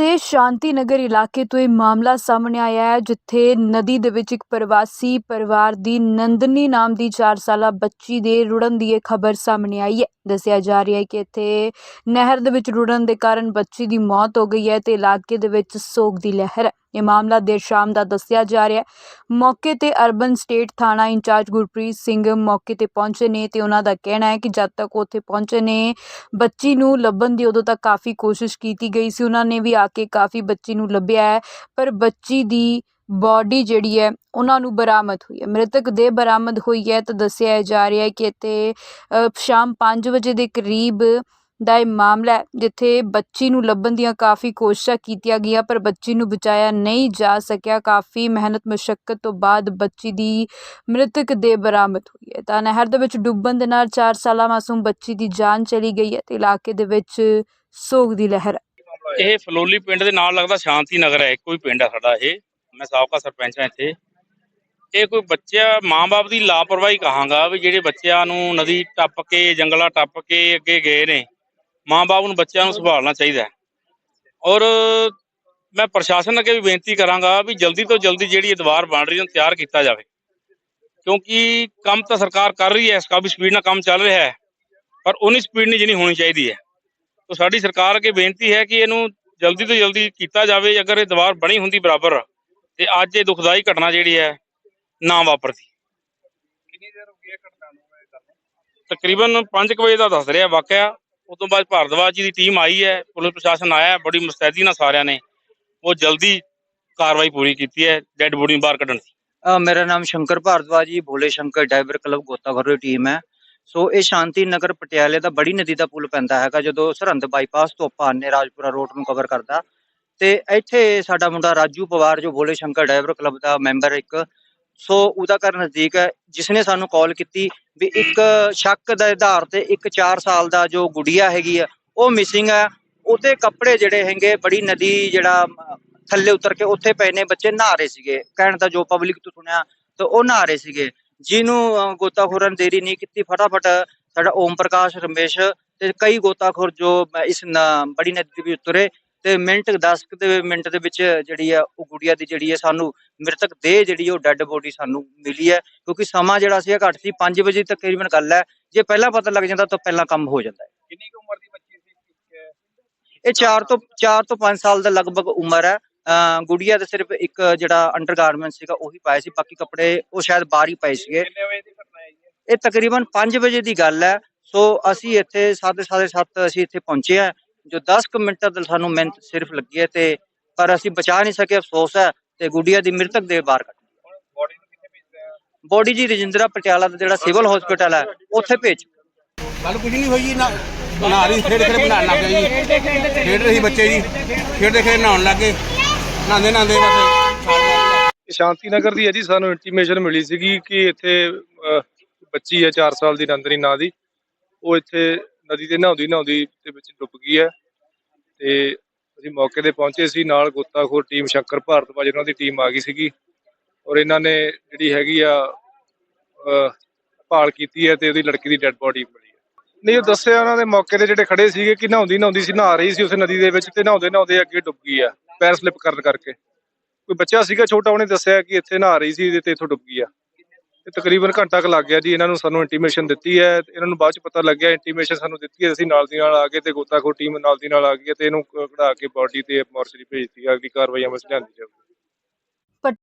ਦੇ ਸ਼ਾਂਤੀ ਨਗਰ ਇਲਾਕੇ ਤੋਂ ਇਹ ਮਾਮਲਾ ਸਾਹਮਣੇ ਆਇਆ ਹੈ, ਜਿੱਥੇ ਨਦੀ ਦੇ ਵਿੱਚ ਇੱਕ ਪ੍ਰਵਾਸੀ ਪਰਿਵਾਰ ਦੀ ਨੰਦਨੀ ਨਾਮ ਦੀ 4 ਸਾਲਾ ਬੱਚੀ ਦੇ ਰੁੜਨ ਦੀ ਇਹ ਖਬਰ ਸਾਹਮਣੇ ਆਈ ਹੈ। ਦੱਸਿਆ ਜਾ ਰਿਹਾ ਹੈ ਕਿ ਇੱਥੇ ਨਹਿਰ ਦੇ ਵਿੱਚ ਰੁੜਨ ਦੇ ਕਾਰਨ ਬੱਚੀ ਦੀ ਮੌਤ ਹੋ ਗਈ ਹੈ ਤੇ ਇਲਾਕੇ ਦੇ ਵਿੱਚ ਸੋਗ ਦੀ ਲਹਿਰ ਹੈ। ਇਹ ਮਾਮਲਾ ਦੇਰ ਸ਼ਾਮ ਦਾ ਦੱਸਿਆ ਜਾ ਰਿਹਾ ਹੈ। ਮੌਕੇ ਤੇ ਅਰਬਨ ਸਟੇਟ ਥਾਣਾ ਇੰਚਾਰਜ ਗੁਰਪ੍ਰੀਤ ਸਿੰਘ ਮੌਕੇ ਤੇ ਪਹੁੰਚੇ ਨੇ ਤੇ ਉਹਨਾਂ ਦਾ ਕਹਿਣਾ ਹੈ ਕਿ ਜਦ ਤੱਕ ਉੱਥੇ ਪਹੁੰਚੇ ਨੇ, ਬੱਚੀ ਨੂੰ ਲੱਭਣ ਦੀ ਉਦੋਂ ਤੱਕ ਕਾਫੀ ਕੋਸ਼ਿਸ਼ ਕੀਤੀ ਗਈ ਸੀ। ਉਹਨਾਂ ਨੇ ਵੀ ਆ ਕੇ ਕਾਫੀ ਬੱਚੀ ਨੂੰ ਲੱਭਿਆ ਹੈ, ਪਰ ਬੱਚੀ ਦੀ ਬਾਡੀ ਜਿਹੜੀ ਹੈ, ਉਹਨਾਂ ਨੂੰ ਬਰਾਮਦ ਹੋਈ ਹੈ। ਮ੍ਰਿਤਕ ਦੇ ਬਰਾਮਦ ਹੋਈ ਹੈ ਤਾਂ ਦੱਸਿਆ ਜਾ ਰਿਹਾ ਹੈ ਕਿ ਇੱਥੇ ਸ਼ਾਮ 5 ਵਜੇ ਦੇ ਕਰੀਬ ਦਾ ਇਹ ਮਾਮਲਾ ਹੈ, ਜਿੱਥੇ ਬੱਚੀ ਨੂੰ ਲੱਭਣ ਦੀਆਂ ਕਾਫੀ ਕੋਸ਼ਿਸ਼ਾਂ ਕੀਤੀਆਂ ਗਈਆਂ, ਪਰ ਬੱਚੀ ਨੂੰ ਬਚਾਇਆ ਨਹੀਂ ਜਾ ਸਕਿਆ। ਕਾਫੀ ਮਿਹਨਤ ਮੁਸ਼ਕਲ ਤੋਂ ਬਾਅਦ ਬੱਚੀ ਦੀ ਮ੍ਰਿਤਕ ਦੇ ਬਰਾਮਦ ਹੋਈ ਹੈ। ਤਾਂ ਨਹਿਰ ਦੇ ਵਿੱਚ ਡੁੱਬਣ ਦੇ ਨਾਲ 4 ਸਾਲਾ ਮਾਸੂਮ ਬੱਚੀ ਦੀ ਜਾਨ ਚਲੀ ਗਈ ਹੈ ਤੇ ਇਲਾਕੇ ਦੇ ਵਿੱਚ ਸੋਗ ਦੀ ਲਹਿਰ ਇਹ ਫਲੋਲੀ ਪਿੰਡ ਦੇ ਨਾਲ ਲੱਗਦਾ ਸ਼ਾਂਤੀ ਨਗਰ ਹੈ ਕੋਈ ਪਿੰਡ ਹੈ ਸਾਡਾ ਇਹ। ਮੈਂ ਸਾਬਕਾ ਸਰਪੰਚ ਹਾਂ ਇੱਥੇ। ਇਹ ਕੋਈ ਬੱਚਾ ਮਾਂ-ਬਾਪ ਦੀ ਲਾਪਰਵਾਹੀ ਕਹਾਂਗਾ ਵੀ ਜਿਹੜੇ ਬੱਚਿਆਂ ਨੂੰ ਨਦੀ ਟੱਪ ਕੇ, ਜੰਗਲਾ ਟੱਪ ਕੇ ਅੱਗੇ ਗਏ ਨੇ। ਮਾਂ-ਬਾਪ ਨੂੰ ਬੱਚਿਆਂ ਨੂੰ ਸੰਭਾਲਣਾ ਚਾਹੀਦਾ ਹੈ। ਔਰ ਮੈਂ ਪ੍ਰਸ਼ਾਸਨ ਅੱਗੇ ਵੀ ਬੇਨਤੀ ਕਰਾਂਗਾ ਵੀ ਜਲਦੀ ਤੋਂ ਜਲਦੀ ਜਿਹੜੀ ਇਹ ਦੀਵਾਰ ਬਣ ਰਹੀ ਹੈ ਉਹਨੂੰ ਤਿਆਰ ਕੀਤਾ ਜਾਵੇ। ਕਿਉਂਕਿ ਕੰਮ ਤਾਂ ਸਰਕਾਰ ਕਰ ਰਹੀ ਹੈ ਕਾਫੀ ਸਪੀਡ ਨਾਲ ਕੰਮ ਚੱਲ ਰਿਹਾ ਹੈ ਪਰ ਉਨੀ ਸਪੀਡ ਨਹੀਂ ਜਿੰਨੀ ਹੋਣੀ ਚਾਹੀਦੀ ਹੈ। ਤੋ ਸਾਡੀ ਸਰਕਾਰ ਅੱਗੇ ਬੇਨਤੀ ਹੈ ਕਿ ਇਹਨੂੰ ਜਲਦੀ ਤੋਂ ਜਲਦੀ ਕੀਤਾ ਜਾਵੇ ਅਗਰ ਇਹ ਦੀਵਾਰ ਬਣੀ ਹੁੰਦੀ ਬਰਾਬਰ ਤੇ ਅੱਜ ਇਹ ਦੁਖਦਾਈ ਘਟਨਾ ਜਿਹੜੀ ਹੈ ਨਾ ਵਾਪਰਦੀ। ਕਿੰਨੀ ਦੇਰ ਹੋ ਗਈ ਘਟਨਾ ਨੂੰ? ਤਕਰੀਬਨ 5 ਵਜੇ ਦਾ ਦੱਸ ਰਿਹਾ ਵਾਕਿਆ। ਉਸ ਤੋਂ ਬਾਅਦ ਭਾਰਦਵਾਜ ਜੀ ਦੀ ਟੀਮ ਆਈ ਹੈ ਪੁਲਿਸ ਪ੍ਰਸ਼ਾਸਨ ਆਇਆ ਬੜੀ ਮੁਸਤੈਦੀ ਨਾਲ ਸਾਰਿਆਂ ਨੇ ਉਹ ਜਲਦੀ ਕਾਰਵਾਈ ਪੂਰੀ ਕੀਤੀ ਹੈ ਡੈੱਡ ਬੋਡੀ ਬਾਹਰ ਕੱਢਣ ਦੀ। ਅ, ਮੇਰਾ ਨਾਮ ਸ਼ੰਕਰ ਭਾਰਦਵਾਜ ਜੀ ਭੋਲੇ ਸ਼ੰਕਰ ਡਾਈਵਰ ਕਲੱਬ ਗੋਤਾਖੋਰ ਦੀ ਟੀਮ ਹੈ। ਸੋ ਇਹ ਸ਼ਾਂਤੀ ਨਗਰ ਪਟਿਆਲੇ ਦਾ ਬੜੀ ਨਦੀ ਦਾ ਪੁਲ ਪੈਂਦਾ ਹੈਗਾ ਜਦੋਂ ਸਰਹੰਦ ਬਾਈਪਾਸ ਤੋਂ ਆਪਾਂ ਆਨੇ ਰਾਜਪੁਰਾ ਰੋਡ ਨੂੰ ਕਵਰ ਕਰਦਾ। ਤੇ ਇੱਥੇ ਸਾਡਾ ਮੁੰਡਾ ਰਾਜੂ ਪਵਾਰ ਜੋ ਭੋਲੇ ਸ਼ੰਕਰ ਡਾਈਵਰ ਕਲੱਬ ਦਾ ਮੈਂਬਰ ਇੱਕ ਸੋ ਉਹਦਾ ਘਰ ਨਜ਼ਦੀਕ ਹੈ ਜਿਸ ਨੇ ਸਾਨੂੰ ਕਾਲ ਕੀਤੀ ਵੀ ਇੱਕ ਸ਼ੱਕ ਦੇ ਆਧਾਰ ਤੇ ਇੱਕ 4 ਸਾਲ ਦਾ ਜੋ ਗੁੜੀਆ ਹੈਗੀ ਆ ਉਹ ਮਿਸਿੰਗ ਹੈ। ਉਹਦੇ ਕੱਪੜੇ ਜਿਹੜੇ ਹੈਗੇ ਬੜੀ ਨਦੀ ਜਿਹੜਾ ਥੱਲੇ ਉਤਰ ਕੇ ਉੱਥੇ ਪਏ ਨੇ ਬੱਚੇ ਨਹਾ ਰਹੇ ਸੀਗੇ। ਕਹਿਣ ਦਾ ਜੋ ਪਬਲਿਕ ਤੋਂ ਸੁਣਿਆ ਤੇ ਉਹ ਨਹਾ ਰਹੇ ਸੀਗੇ। ਜਿਹਨੂੰ ਅ, ਗੋਤਾਖੋਰਾਂ ਦੇਰੀ ਨਹੀਂ ਕੀਤੀ ਫਟਾਫਟ ਸਾਡਾ ਓਮ ਪ੍ਰਕਾਸ਼ ਰਮੇਸ਼ ਤੇ ਕਈ ਗੋਤਾਖੋਰ ਜੋ ਇਸ ਬੜੀ ਨਦੀ ਦੇ ਵੀ ਉਤਰੇ ਤੇ ਮਿੰਟ 10 ਕੁ ਦੇ ਮਿੰਟ ਦੇ ਵਿੱਚ ਜਿਹੜੀ ਆ ਉਹ ਗੁੜੀਆ ਦੀ ਜਿਹੜੀ ਹੈ ਸਾਨੂੰ ਮ੍ਰਿਤਕ ਦੇਹ ਜਿਹੜੀ ਉਹ ਡੈੱਡ ਬੋਡੀ ਸਾਨੂੰ ਮਿਲੀ ਹੈ ਕਿਉਂਕਿ ਸਮਾਂ ਜਿਹੜਾ ਸੀ ਘੱਟ ਸੀ 5 ਵਜੇ ਤਕਰੀਬਨ ਗੱਲ ਹੈ ਜੇ ਪਹਿਲਾਂ ਪਤਾ ਲੱਗ ਜਾਂਦਾ ਤਾਂ ਪਹਿਲਾਂ ਕੰਮ ਹੋ ਜਾਂਦਾ ਹੈ। ਕਿੰਨੀ ਕੁ ਉਮਰ ਦੀ ਬੱਚੀ ਸੀ? ਇਹ 4 ਤੋਂ 4 ਤੋਂ 5 ਸਾਲ ਦਾ ਲਗਭਗ ਉਮਰ ਹੈ। ਗੁੜੀਆ ਦਾ ਸਿਰਫ ਇੱਕ ਜਿਹੜਾ ਅੰਡਰਗਾਰਮੈਂਟ ਸੀਗਾ ਉਹੀ ਪਾਏ ਸੀ ਬਾਕੀ ਕੱਪੜੇ ਉਹ ਸ਼ਾਇਦ ਬਾਹਰ ਹੀ ਪਏ ਸੀਗੇ? ਇਹ ਤਕਰੀਬਨ 5 ਵਜੇ ਦੀ ਗੱਲ ਹੈ। ਸੋ ਅਸੀਂ ਇੱਥੇ 7:30 ਅਸੀਂ ਇੱਥੇ ਪਹੁੰਚੇ ਆ ਜੋ 10 ਕੁ ਮਿੰਟ ਦਾ ਸਾਨੂੰ ਮਿਹਨਤ ਸਿਰਫ ਲੱਗੀ ਹੈ ਤੇ ਪਰ ਅਸੀਂ ਬਚਾ ਨਹੀਂ ਸਕੇ ਅਫਸੋਸ ਹੈ ਤੇ ਗੁੜੀਆ ਦੀ ਮ੍ਰਿਤਕ ਦੇ ਬਾਹਰ ਕੱਢ ਬੋਡੀ ਜੀ ਰਜਿੰਦਰਾ ਪਟਿਆਲਾ ਦਾ ਜਿਹੜਾ ਸਿਵਲ ਹਸਪੀਟਲ ਹੈ ਉੱਥੇ ਭੇਜ। ਗੱਲ ਕੁਝ ਨਹੀਂ ਹੋਈ ਜੀ ਨਾ ਬਣਾ ਰਹੀ ਖੇਡ ਖੇਡ ਬਣਾਉਣ ਲੱਗ ਗਏ ਜੀ। ਖੇਡ ਰਹੇ ਬੱਚੇ ਜੀ ਖੇਡਦੇ ਖੇਡ ਨਹਾਉਣ ਲੱਗ ਗਏ। ਨਹਾਉਂਦੇ ਨਹਾਉਂਦੇ ਬਸ ਸ਼ਾਂਤੀ ਨਗਰ ਦੀ ਹੈ ਜੀ ਸਾਨੂੰ ਇੰਟੀਮੇਸ਼ਨ ਮਿਲੀ ਸੀਗੀ ਕਿ ਇੱਥੇ ਬੱਚੀ ਹੈ 4 ਸਾਲ ਦੀ ਨੰਦਨੀ ਨਾਂ ਦੀ। ਉਹ ਇੱਥੇ ਨਦੀ ਤੇ ਨਹਾਉਂਦੀ ਨਹਾਉਂਦੀ ਦੇ ਵਿੱਚ ਡੁੱਬ ਗਈ ਹੈ। ਤੇ ਅਸੀਂ ਮੌਕੇ ਤੇ ਪਹੁੰਚੇ ਸੀ, ਨਾਲ ਗੋਤਾਖੋਰ ਟੀਮ ਸ਼ੰਕਰ ਭਾਰਤਵਾਜ ਉਹਨਾਂ ਦੀ ਟੀਮ ਆ ਗਈ ਸੀਗੀ। ਔਰ ਇਹਨਾਂ ਨੇ ਜਿਹੜੀ ਹੈਗੀ ਆ ਭਾਲ ਕੀਤੀ ਹੈ ਤੇ ਉਹਦੀ ਲੜਕੀ ਦੀ ਡੈੱਡ ਬੋਡੀ ਮਿਲੀ ਹੈ। ਨਹੀਂ, ਉਹ ਦੱਸਿਆ ਉਹਨਾਂ ਦੇ ਮੌਕੇ ਤੇ ਜਿਹੜੇ ਖੜੇ ਸੀਗੇ ਕਿ ਨਹਾਉਂਦੀ ਨਹਾਉਂਦੀ ਸੀ, ਨਹਾ ਰਹੀ ਸੀ, ਉਸ ਨਦੀ ਦੇ ਵਿੱਚ ਤੇ ਨਹਾਉਂਦੇ ਨਹਾਉਂਦੇ ਅੱਗੇ ਡੁੱਬ ਗਈ ਆ, ਪੈਰ ਸਲਿਪ ਕਰਨ ਕਰਕੇ। ਕੋਈ ਬੱਚਾ ਸੀਗਾ ਛੋਟਾ, ਉਹਨੇ ਦੱਸਿਆ ਕਿ ਇੱਥੇ ਨਹਾ ਰਹੀ ਸੀ ਤੇ ਇੱਥੋਂ ਡੁੱਬ ਗਈ ਆ। ਤੇ ਤਕਰੀਬਨ ਘੰਟਾ ਕੁ ਲੱਗ ਗਿਆ ਜੀ, ਇਹਨਾਂ ਨੂੰ ਸਾਨੂੰ ਇੰਟੀਮੇਸ਼ਨ ਦਿੱਤੀ ਹੈ, ਤੇ ਇਹਨਾਂ ਨੂੰ ਬਾਅਦ ਚ ਪਤਾ ਲੱਗਿਆ ਇੰਟੀਮੇਸ਼ਨ ਸਾਨੂੰ ਦਿੱਤੀ ਹੈ, ਅਸੀਂ ਨਾਲ ਦੀ ਨਾਲ ਆ ਗਏ ਤੇ ਗੋਤਾਖੋਰ ਟੀਮ ਨਾਲ ਦੀ ਨਾਲ ਆ ਗਈ ਹੈ ਤੇ ਇਹਨੂੰ ਕਢਾ ਕੇ ਬਾਡੀ ਤੇ ਮੋਰਚਰੀ ਭੇਜਤੀ ਅਗਲੀ ਕਾਰਵਾਈ ਅਮਲ ਚ ਲਿਆਂਦੀ ਜਾਊਗੀ।